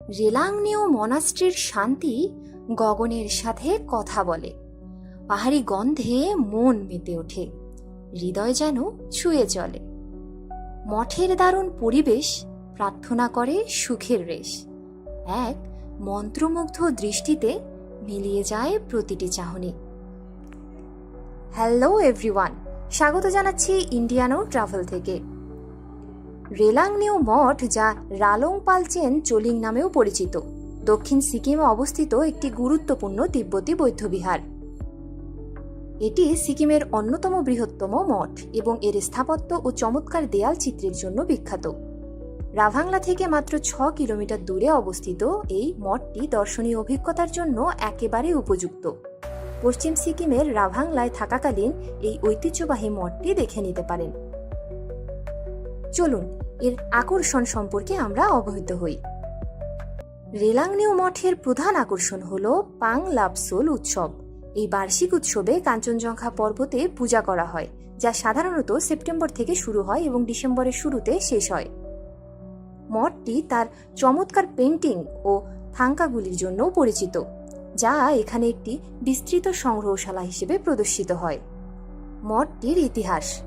রেলাংনিও মনাস্ট্রির শান্তি গগনের সাথে কথা বলে। পাহাড়ি গন্ধে মন মেতে ওঠে, হৃদয় যেন ছুঁয়ে চলে। মঠের দারুণ পরিবেশ প্রার্থনা করে সুখের রেশ। এক মন্ত্রমুগ্ধ দৃষ্টিতে মিলিয়ে যায় প্রতিটি চাহনি। হ্যালো এভরিওয়ান, স্বাগত জানাচ্ছি ইন্ডিয়ানো ট্রাভেল থেকে। রেলাংনিউ মঠ যা রালং পালচেন চোলিং নামেও পরিচিত। দক্ষিণ সিকিমে অবস্থিত একটি গুরুত্বপূর্ণ তিব্বতী বৌদ্ধবিহার। এটি সিকিমের অন্যতম বৃহত্তম মঠ এবং এর স্থাপত্য ও চমৎকার দেয়াল চিত্রের জন্য বিখ্যাত। রাভাংলা থেকে মাত্র ছ কিলোমিটার দূরে অবস্থিত এই মঠটি দর্শনীয় অভিজ্ঞতার জন্য একেবারে উপযুক্ত। পশ্চিম সিকিমের রাভাংলায় থাকাকালীন এই ঐতিহ্যবাহী মঠটি দেখে নিতে পারেন। চলুন, এর আকর্ষণ সম্পর্কে আমরা অবহিত হই। রেলাংনিউ মঠের প্রধান আকর্ষণ হল পাং লাপসোল উৎসব। এই বার্ষিক উৎসবে কাঞ্চনজঙ্ঘা পর্বতে পূজা করা হয়, যা সাধারণত সেপ্টেম্বর থেকে শুরু হয় এবং ডিসেম্বরের শুরুতে শেষ হয়। মঠটি তার চমৎকার পেন্টিং ও থাঙ্কাগুলির জন্যও পরিচিত, যা এখানে একটি বিস্তৃত সংগ্রহশালা হিসেবে প্রদর্শিত হয়। মঠটির ইতিহাস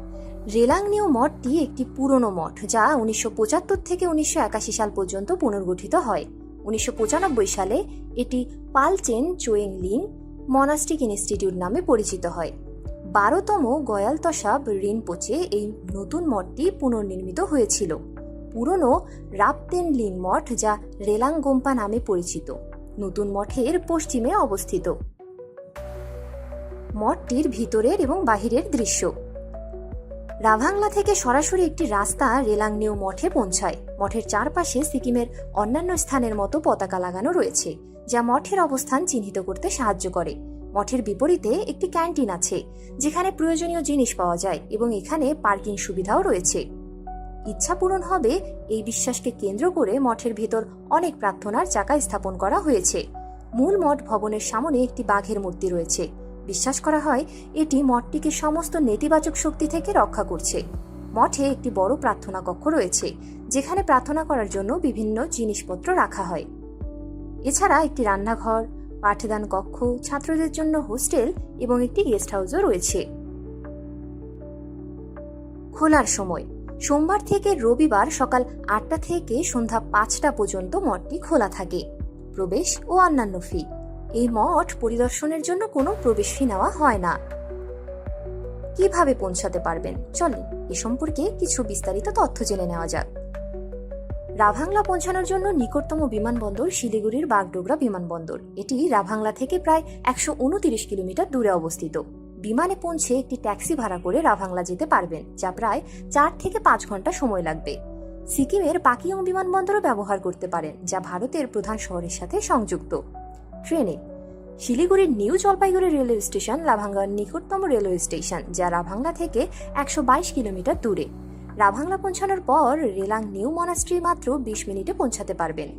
রেলাংনিউ মঠটি একটি পুরনো মঠ, যা উনিশশো পঁচাত্তর থেকে উনিশশো একাশি সাল পর্যন্ত পুনর্গঠিত হয়। উনিশশো পঁচানব্বই সালে এটি পালচেন চোয়েংলিং মনাস্টিক ইনস্টিটিউট নামে পরিচিত হয়। বারোতম গয়াল তসাব রিনপোচে এই নতুন মঠটি পুনর্নির্মিত হয়েছিল। পুরনো রাপতেন লিন মঠ, যা রেলাংগোম্পা নামে পরিচিত, নতুন মঠের পশ্চিমে অবস্থিত। মঠটির ভিতরের এবং বাহিরের দৃশ্য। রাভাংলা থেকে সরাসরি একটি রাস্তা রেলাংনিউ মঠে পৌঁছায়। মঠের চারপাশে সিকিমের অন্যান্য স্থানের মতো পতাকা লাগানো রয়েছে, যা মঠের অবস্থান চিহ্নিত করতে সাহায্য করে। মঠের বিপরীতে একটি ক্যান্টিন আছে, যেখানে প্রয়োজনীয় জিনিস পাওয়া যায় এবং এখানে পার্কিং সুবিধাও রয়েছে। ইচ্ছা পূরণ হবে এই বিশ্বাসকে কেন্দ্র করে মঠের ভেতর অনেক প্রার্থনার চাকা স্থাপন করা হয়েছে। মূল মঠ ভবনের সামনে একটি বাঘের মূর্তি রয়েছে বিশ্বাস করা হয়, এটি মঠটিকে সমস্ত নেতিবাচক শক্তি থেকে রক্ষা করছে। মঠে একটি বড় প্রার্থনা কক্ষ রয়েছে, যেখানে প্রার্থনা করার জন্য বিভিন্ন জিনিসপত্র রাখা হয়। এছাড়া একটি রান্নাঘর, পাঠদান কক্ষ, ছাত্রদের জন্য হোস্টেল এবং একটি গেস্ট হাউসও রয়েছে। খোলার সময়, সোমবার থেকে রবিবার সকাল আটটা থেকে সন্ধ্যা পাঁচটা পর্যন্ত মঠটি খোলা থাকে। প্রবেশ ও অন্যান্য ফি। এই মঠ পরিদর্শনের জন্য কোনো প্রবেশ ফি নেওয়া হয় না। কীভাবে পৌঁছাতে পারবেন? চলেন, এ সম্পর্কে কিছু বিস্তারিত তথ্য জেনে নেওয়া যাক। রাভাংলা পৌঁছানোর জন্য নিকটতম বিমানবন্দর শিলিগুড়ির বাগডোগরা বিমানবন্দর। এটি রাভাংলা থেকে প্রায় একশো উনতিরিশ কিলোমিটার দূরে অবস্থিত। বিমানে পৌঁছে একটি ট্যাক্সি ভাড়া করে রাভাংলা যেতে পারবেন, যা প্রায় চার থেকে পাঁচ ঘণ্টা সময় লাগবে। সিকিমের পাকিয়ং বিমানবন্দরও ব্যবহার করতে পারেন, যা ভারতের প্রধান শহরের সাথে সংযুক্ত। ট্রেনে। শিলিগুড়ির নিউ জলপাইগুড়ি রেলওয়ে স্টেশন, লাভাঙ্গার নিকটতম রেলওয়ে স্টেশন, যা রাভাংলা থেকে একশো বাইশ কিলোমিটার দূরে। রাভাংলা পৌঁছানোর পর রেলাং নিউ মনাস্ট্রি মাত্র বিশ মিনিটে পৌঁছাতে পারবেন।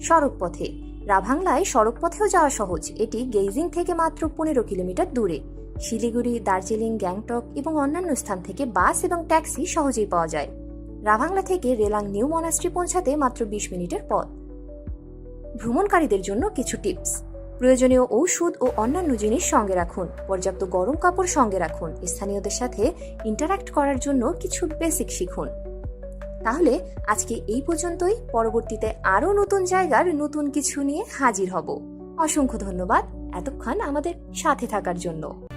সড়ক পথে রাভাংলায় সড়ক পথেও যাওয়া সহজ। এটি গেইজিং থেকে মাত্র পনেরো কিলোমিটার দূরে। শিলিগুড়ি, দার্জিলিং, গ্যাংটক এবং অন্যান্য স্থান থেকে বাস এবং ট্যাক্সি সহজেই পাওয়া যায়। রাভাংলা থেকে রেলাং নিউ মনাস্ট্রি পৌঁছাতে মাত্র বিশ মিনিটের পথ। ভ্রমণকারীদের জন্য কিছু টিপস। প্রয়োজনীয় ঔষধ ও অন্যান্য জিনিস সঙ্গে রাখুন। পর্যাপ্ত গরম কাপড় সঙ্গে রাখুন। স্থানীয়দের সাথে ইন্টারাক্ট করার জন্য কিছু বেসিক শিখুন। তাহলে আজকে এই পর্যন্তই। পরবর্তীতে আরও নতুন জায়গার নতুন কিছু নিয়ে হাজির হব। অসংখ্য ধন্যবাদ। এতক্ষণ আমাদের সাথে থাকার জন্য।